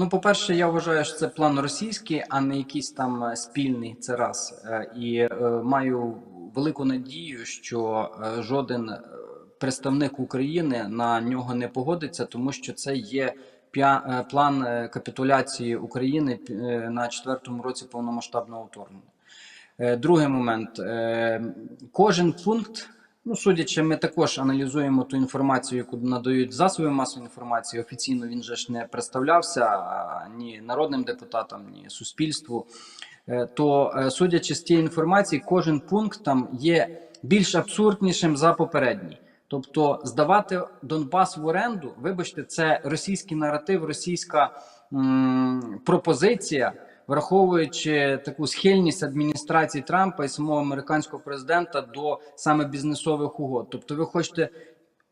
Ну, по-перше, я вважаю, що це план російський, а не якийсь там е, спільний. Це раз. Е, І е, маю велику надію, що жоден представник України на нього не погодиться, тому що це є план капітуляції України на четвертому році повномасштабного вторгнення. Другий момент. Кожен пункт, ну судячи, ми також аналізуємо ту інформацію, яку надають засоби масової інформації. Офіційно він же ж не представлявся ні народним депутатам, ні суспільству. Е, То, е, судячи з тієї інформації, кожен пункт там є більш абсурднішим за попередній. Тобто, здавати Донбас в оренду, вибачте, це російський наратив, російська м, пропозиція, враховуючи таку схильність адміністрації Трампа і самого американського президента до саме бізнесових угод. Тобто, ви хочете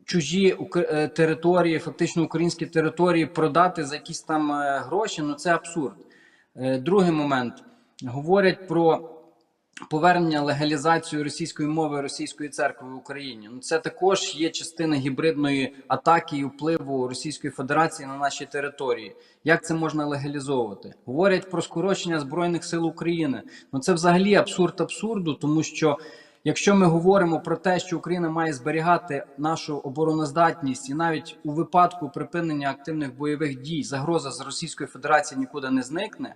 чужі е, території, фактично українські території, продати за якісь там е, гроші. Ну це абсурд. Е, Другий момент говорять про повернення легалізацію російської мови російської церкви в Україні. Ну це також є частина гібридної атаки і впливу Російської Федерації на наші території. Як це можна легалізовувати? Говорять про скорочення збройних сил України. Ну це взагалі абсурд абсурду, тому що. Якщо ми говоримо про те, що Україна має зберігати нашу обороноздатність, і навіть у випадку припинення активних бойових дій загроза з Російської Федерації нікуди не зникне,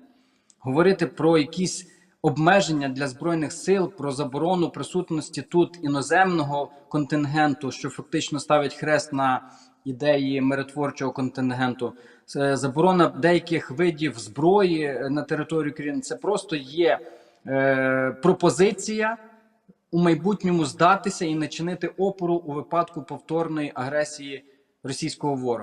говорити про якісь обмеження для збройних сил, про заборону присутності тут іноземного контингенту, що фактично ставить хрест на ідеї миротворчого контингенту, заборона деяких видів зброї е, на території України. Це просто є е, пропозиція у майбутньому здатися і не чинити опору у випадку повторної агресії російського ворога.